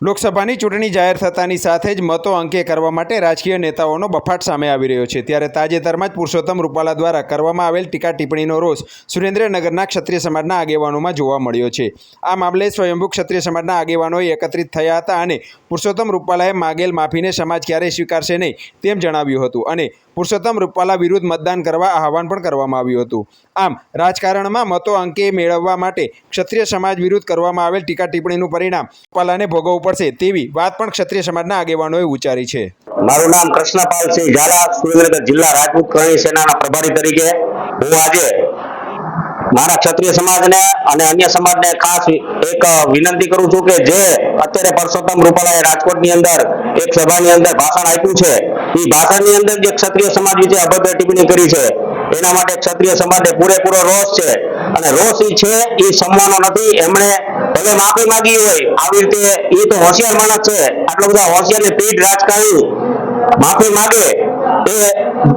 લોકસભાની ચૂંટણી જાહેર થતાની સાથે જ મતો અંકે કરવા માટે રાજકીય નેતાઓનો બફાટ સામે આવી રહ્યો છે. ત્યારે તાજેતરમાં જ પુરુષોત્તમ રૂપાલા દ્વારા કરવામાં આવેલ ટીકા ટિપ્પણીનો રોષ સુરેન્દ્રનગરના ક્ષત્રિય સમાજના આગેવાનોમાં જોવા મળ્યો છે. આ મામલે સ્વયંભૂ ક્ષત્રિય સમાજના આગેવાનો એકત્રિત થયા હતા અને પુરુષોત્તમ રૂપાલાએ માગેલ માફીને સમાજ ક્યારેય સ્વીકારશે નહીં તેમ જણાવ્યું હતું અને પુરુષોત્તમ રૂપાલા વિરુદ્ધ મતદાન કરવા આહવાન પણ કરવામાં આવ્યું હતું. આમ, રાજકારણમાં મતો અંકે મેળવવા માટે ક્ષત્રિય સમાજ વિરુદ્ધ કરવામાં આવેલ ટીકા ટિપ્પણીનું પરિણામ રૂપાલાને ભોગવવું પડશે તેવી વાત પણ ક્ષત્રિય સમાજના આગેવાનોએ ઉચ્ચારી છે. મારું નામ કૃષ્ણપાલસિંહ ઝાલા, સુરેન્દ્રનગર જિલ્લા રાજપૂત કરણી સેનાના પ્રભારી તરીકે હું આજે મારા ક્ષત્રિય સમાજને અને અન્ય સમાજને ખાસ એક વિનંતી કરું છું કે જે અત્યારે પરસોત્તમ રૂપાલાએ રાજકોટની અંદર એક સભાની અંદર ભાષણ આપ્યું છે એ ભાષણની અંદર જે ક્ષત્રિય સમાજ વિશે અભદ્ર ટિપ્પણી કરી છે, એના માટે ક્ષત્રિય સમાજને પૂરેપૂરો રોષ છે, અને રોષ એ છે એ સમવાનો નથી, એમણે ભલે માફી માંગી હોય, આવી રીતે એ તો હોશિયાર માણસ છે. આટલો બધા હોશિયાર ને પીઠ રાજકારણી માફી માંગે.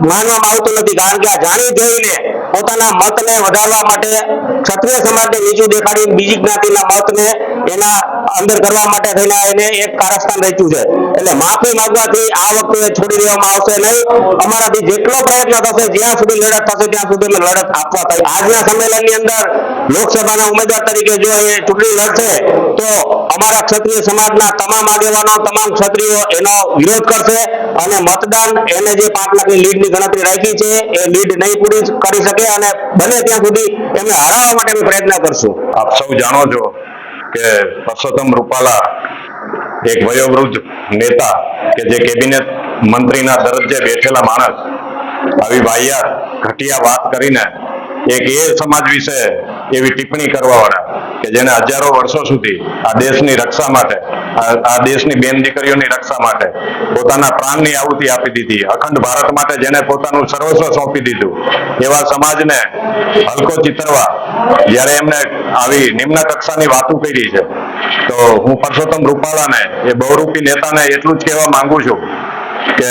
માનવામાં આવતું નથી કારણ કે આ જાણી જોઈને પોતાના મતને વધારવા માટે ક્ષત્રિય સમાજને નીચું દેખાડી બીજી જ્ઞાતિના મતને એના અંદર કરવા માટે થઈને એને એક કારસ્થાન રચ્યું છે. એટલે માફી માંગવાથી આ વખતે છોડી દેવામાં આવશે નહીં. અમારાથી જેટલો પ્રયત્ન થશે, જ્યાં સુધી લડત થશે, ત્યાં સુધી અમે લડત આપવા થાય આજના સંમેલનની અંદર લોકસભાના ઉમેદવાર તરીકે જો એ ચૂંટણી લડશે તો અમારા ક્ષત્રિય સમાજના તમામ આગેવાનો, તમામ ક્ષત્રિયો એનો વિરોધ કરશે અને મતદાન એને જે પાંચ લાખની લીડની ગણતરી રાખી છે, એ લીડ નહીં પૂરી કરી શકે અને બને ત્યાં સુધી એમને હરાવવા માટે પ્રયત્ન કરશું. આપ સૌ જાણો છો કે પરસોત્તમ રૂપાલા એક વયોવૃદ્ધ નેતા કે જે કેબિનેટ મંત્રીના દરજ્જે બેઠેલા માણસ, આવી વાહિયાત, ઘટિયા વાત કરીને એક એ સમાજ વિશે એવી ટિપ્પણી કરવાવાળા કે જેને હજારો વર્ષો સુધી આ દેશની રક્ષા માટે, આ દેશની બેન દીકરીઓની રક્ષા માટે પોતાના પ્રાણની આહુતિ આપી દીધી, અખંડ ભારત માટે જેને પોતાનું સર્વસ્વ સોંપી દીધું, એવા સમાજને હલકો ચિતરવા જ્યારે એમને આવી નિમ્ન કક્ષાની વાતો કરી છે. તો હું પરસોત્તમ રૂપાલાને, એ બહુરૂપી નેતાને એટલું જ કહેવા માંગુ છું કે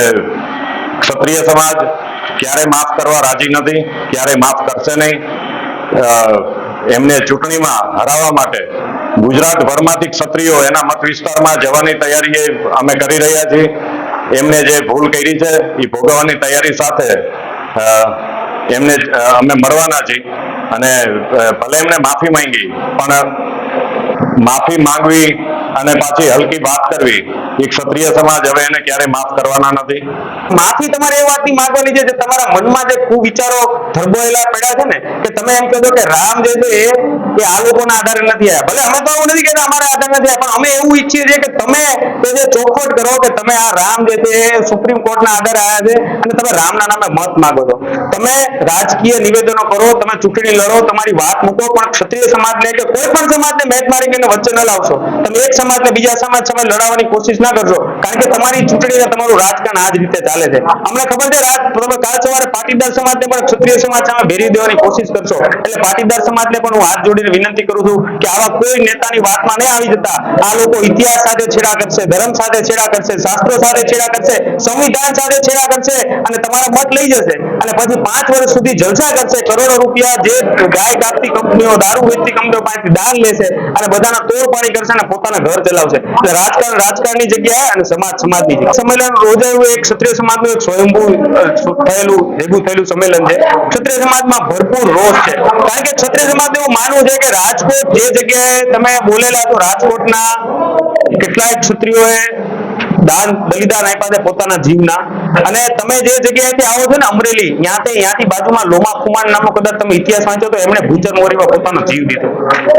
ક્ષત્રિય સમાજ ક્યારે માફ કરવા રાજી નથી, ક્યારે માફ કરશે નહીં. એમને ચૂંટણીમાં હરાવવા માટે ગુજરાત ભરમાંથી ક્ષત્રિયો એના મત વિસ્તારમાં જવાની તૈયારી અમે કરી રહ્યા છીએ. એમને જે ભૂલ કરી છે, એ ભોગવવાની તૈયારી સાથે એમને અમે મળવાના છીએ. અને ભલે એમને માફી માંગી, પણ માફી માંગવી અને પાછી હલકી વાત કરવી. એ ક્ષત્રિય સમાજ હવે એને ક્યારે માફ કરવાના નથી. માફી તમારે એ વાતની માંગવાની છે કે તમારા મનમાં જે કુવિચારો ધરબોયેલા પડ્યા છે ને, કે તમે એમ કહો કે રામ જે છે એ આ લોકોના આધારે નથી આવ્યા. ભલે અમે તો એવું નથી કહેતા અમારા આધારે નથી પણ અમે એવું ઈચ્છીએ છીએ કે તમે જે ચોખવટ કરો કે તમે આ રામ જે છે એ સુપ્રીમ કોર્ટના આધારે આવ્યા છે અને તમે રામના નામે મત માંગો છો. તમે રાજકીય નિવેદનો કરો, તમે ચૂંટણી લડો, તમારી વાત મૂકો, પણ ક્ષત્રિય સમાજને કે કોઈ પણ સમાજને મેચ મારી અને વચ્ચે ન લાવશો. તમે એક સમાજને બીજા સમાજ સામે લડાવવાની કોશિશ ના કરશો. કારણ કે તમારી ચૂંટણી તમારું રાજકારણ આ જ રીતે ચાલે છે. અમને ખબર છે કાલ સવારે પાટીદાર સમાજને પણ ક્ષત્રિય સમાજ સામે ભેરી દેવાની કોશિશ કરશો. એટલે પાટીદાર સમાજને પણ હું હાથ જોડીને વિનંતી કરું છું કે આવા કોઈ નેતાની વાતમાં નહીં આવી જતા. આ લોકો ઇતિહાસ સાથે છેડા કરશે, ધર્મ સાથે છેડા કરશે, શાસ્ત્રો સાથે છેડા કરશે, સંવિધાન સાથે છેડા કરશે અને તમારા મત લઈ જશે. અને પછી પાંચ વર્ષ સુધી જલસા કરશે. કરોડો રૂપિયા જે ગાય કાપતી કંપનીઓ, દારૂ વેચતી કંપનીઓ પાસેથી દાન લેશે. અને બધાના તોર પાણી કરશે અને પોતાના ઘર ચલાવશે. રાજકારણ રાજકારણની જગ્યાએ અને સમાજ સમાજની જગ્યાએ સંમેલન રોજાયું એક ક્ષત્રિય સમાજનું એક સ્વયંભૂ થયેલું, ભેગું થયેલું સંમેલન છે. ક્ષત્રિય સમાજમાં ભરપૂર રોષ છે. કારણ કે ક્ષત્રિય સમાજ એવું માનવું છે કે રાજકોટ જે જગ્યાએ તમે બોલેલા તો રાજકોટના કેટલાય ક્ષત્રિયોએ દાન બલિદાન આપ્યા છે પોતાના જીવના. અને તમે જે જગ્યાએથી આવો છો ને અમરેલી, ત્યાંથી ત્યાંથી બાજુમાં લોમા કુમાર નામનો કદાચ તમે ઇતિહાસ વાંચો તો એમણે ભૂચર મોરીમાં પોતાનો જીવ દીધો.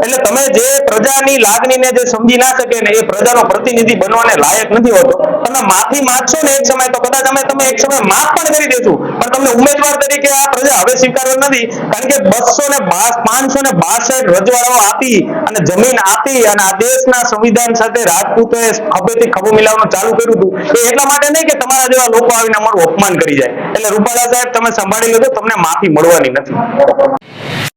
એટલે તમે જે પ્રજાની લાગણીને જે સમજી ના શકે ને એ પ્રજાનો પ્રતિનિધિ બનવાને લાયક નથી હોતો. તમે માફી માંગશો ને એક સમય તો કદાચ અમે તમે એક સમય માફ પણ કરી દેશું. પણ તમને ઉમેદવાર તરીકે આ પ્રજા હવે સ્વીકારવા નથી. કારણ કે બસો ને પાંચસો ને બાસઠ રજવાડાઓ આપી અને જમીન આપી અને આ દેશના સંવિધાન સાથે રાજપૂતોએ ખભેથી ખભો મિલાવવાનું ચાલુ કર્યું હતું. એ એટલા માટે નહીં કે તમારા જેવા લોકો આવીને અમારું અપમાન કરી જાય. એટલે રૂપાલા સાહેબ, તમે સંભાળી લેજો, તમને માફી મળવાની નથી.